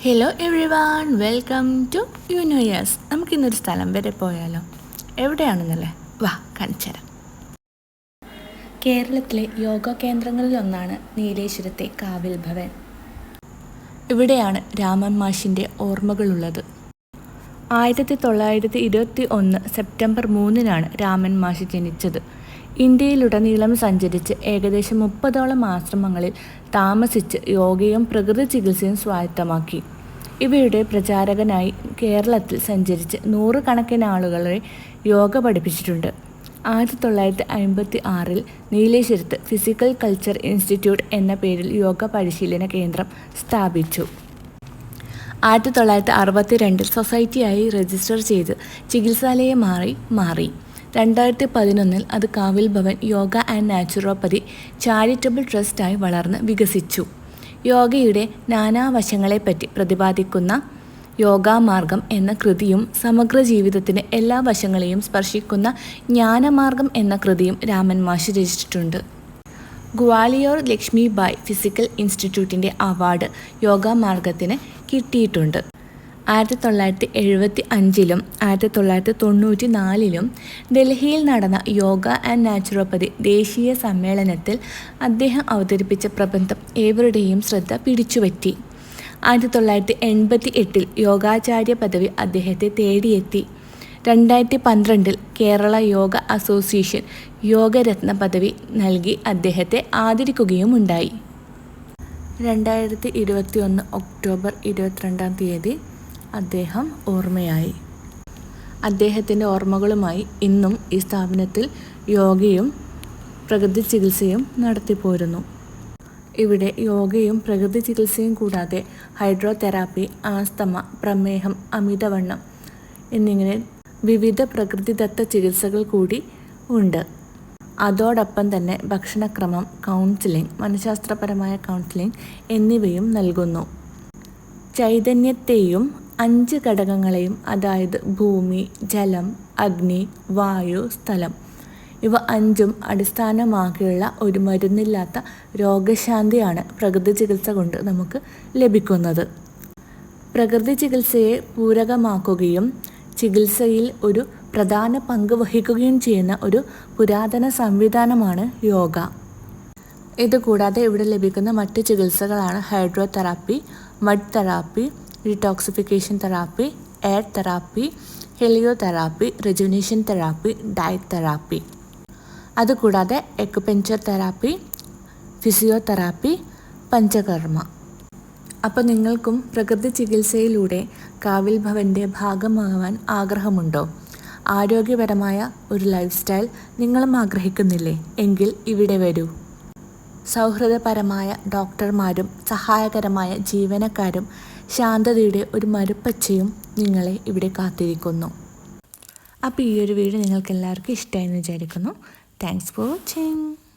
Hello everyone welcome to universe നമുക്കിന്നൊരു സ്ഥലം വരെ പോയാലോ? എവിടെയാണെന്നല്ലേ? വാ കാണിച്ചുതരാം. കേരളത്തിലെ യോഗ കേന്ദ്രങ്ങളിലൊന്നാണ് നീലേശ്വരത്തെ കാവിൽ ഭവൻ. ഇവിടെയാണ് രാമൻ മാഷിന്റെ ഓർമ്മകളുള്ളത്. ആയിരത്തി തൊള്ളായിരത്തി ഇരുപത്തി ഒന്ന് സെപ്റ്റംബർ മൂന്നിനാണ് രാമൻ മാഷ് ജനിച്ചത്. ഇന്ത്യയിലുടനീളം സഞ്ചരിച്ച് ഏകദേശം മുപ്പതോളം ആശ്രമങ്ങളിൽ താമസിച്ച് യോഗയും പ്രകൃതി ചികിത്സയും സ്വായത്തമാക്കി. ഇവയുടെ പ്രചാരകനായി കേരളത്തിൽ സഞ്ചരിച്ച് നൂറുകണക്കിന് ആളുകളെ യോഗ പഠിപ്പിച്ചിട്ടുണ്ട്. ആയിരത്തി തൊള്ളായിരത്തി അമ്പത്തി ആറിൽ നീലേശ്വരത്ത് ഫിസിക്കൽ കൾച്ചർ ഇൻസ്റ്റിറ്റ്യൂട്ട് എന്ന പേരിൽ യോഗ പരിശീലന കേന്ദ്രം സ്ഥാപിച്ചു. ആയിരത്തി തൊള്ളായിരത്തി അറുപത്തി രണ്ടിൽ സൊസൈറ്റിയായി രജിസ്റ്റർ ചെയ്ത് ചികിത്സാലയമായി മാറി. രണ്ടായിരത്തി പതിനൊന്നിൽ അത് Kavil Bhavan yoga and naturopathy charitable ട്രസ്റ്റായി വളർന്ന് വികസിച്ചു. യോഗയുടെ നാനാവശങ്ങളെപ്പറ്റി പ്രതിപാദിക്കുന്ന യോഗാമാർഗം എന്ന കൃതിയും സമഗ്ര ജീവിതത്തിന്റെ എല്ലാ വശങ്ങളെയും സ്പർശിക്കുന്ന ജ്ഞാനമാർഗം എന്ന കൃതിയും രാമൻ മാഷ് രചിച്ചിട്ടുണ്ട്. ഗ്വാലിയോർ ലക്ഷ്മിബായ് ഫിസിക്കൽ ഇൻസ്റ്റിറ്റ്യൂട്ടിന്റെ അവാർഡ് യോഗാമാർഗത്തിന് കിട്ടിയിട്ടുണ്ട്. ആയിരത്തി തൊള്ളായിരത്തി എഴുപത്തി അഞ്ചിലും ആയിരത്തി തൊള്ളായിരത്തി തൊണ്ണൂറ്റി നാലിലും ഡൽഹിയിൽ നടന്ന യോഗ ആൻഡ് നാച്ചുറോപ്പതി ദേശീയ സമ്മേളനത്തിൽ അദ്ദേഹം അവതരിപ്പിച്ച പ്രബന്ധം ഏവരുടെയും ശ്രദ്ധ പിടിച്ചുപറ്റി. ആയിരത്തി തൊള്ളായിരത്തി എൺപത്തി എട്ടിൽ യോഗാചാര്യ പദവി അദ്ദേഹത്തെ തേടിയെത്തി. രണ്ടായിരത്തി പന്ത്രണ്ടിൽ കേരള യോഗ അസോസിയേഷൻ യോഗരത്ന പദവി നൽകി അദ്ദേഹത്തെ ആദരിക്കുകയും ഉണ്ടായി രണ്ടായിരത്തി ഇരുപത്തി ഒന്ന് ഒക്ടോബർ ഇരുപത്തിരണ്ടാം തീയതി അദ്ദേഹം ഓർമ്മയായി. അദ്ദേഹത്തിന്റെ ഓർമ്മകളുമായി ഇന്നും ഈ സ്ഥാപനത്തിൽ യോഗയും പ്രകൃതി ചികിത്സയും നടത്തിപ്പോരുന്നു. ഇവിടെ യോഗയും പ്രകൃതി ചികിത്സയും കൂടാതെ ഹൈഡ്രോതെറാപ്പി ആസ്തമ പ്രമേഹം അമിതവണ്ണം എന്നിങ്ങനെ വിവിധ പ്രകൃതിദത്ത ചികിത്സകൾ കൂടി ഉണ്ട്. അതോടൊപ്പം തന്നെ ഭക്ഷണക്രമം കൗൺസിലിംഗ് മനഃശാസ്ത്രപരമായ കൗൺസിലിംഗ് എന്നിവയും നൽകുന്നു. ചൈതന്യത്തെയും അഞ്ച് ഘടകങ്ങളെയും അതായത് ഭൂമി ജലം അഗ്നി വായു സ്ഥലം. ഇവ അഞ്ചും അടിസ്ഥാനമാക്കിയുള്ള ഒരു മരുന്നില്ലാത്ത രോഗശാന്തിയാണ് പ്രകൃതി ചികിത്സ കൊണ്ട് നമുക്ക് ലഭിക്കുന്നത്. പ്രകൃതി ചികിത്സയെ പൂരകമാക്കുകയും ചികിത്സയിൽ ഒരു പ്രധാന പങ്ക് വഹിക്കുകയും ചെയ്യുന്ന ഒരു പുരാതന സംവിധാനമാണ് യോഗ. ഇതുകൂടാതെ ഇവിടെ ലഭിക്കുന്ന മറ്റ് ചികിത്സകളാണ് hydrotherapy mud therapy detoxification therapy air therapy heliotherapy rejuvenation therapy diet therapy അതുകൂടാതെ എക്കുപെഞ്ചർ തെറാപ്പി ഫിസിയോതെറാപ്പി പഞ്ചകർമ്മ. അപ്പോൾ നിങ്ങൾക്കും പ്രകൃതി ചികിത്സയിലൂടെ കാവിൽ ഭവന്റെ ഭാഗമാകാൻ ആഗ്രഹമുണ്ടോ? ആരോഗ്യപരമായ ഒരു ലൈഫ് സ്റ്റൈൽ നിങ്ങളും ആഗ്രഹിക്കുന്നില്ലേ? എങ്കിൽ ഇവിടെ വരൂ. സൗഹൃദപരമായ ഡോക്ടർമാരും സഹായകരമായ ജീവനക്കാരും ശാന്തതയുടെ ഒരു മരുപ്പച്ചയും നിങ്ങളെ ഇവിടെ കാത്തിരിക്കുന്നു. അപ്പോൾ ഈ ഒരു വീഡിയോ നിങ്ങൾക്ക് എല്ലാവർക്കും ഇഷ്ടമായി എന്ന് വിചാരിക്കുന്നു. Thanks for watching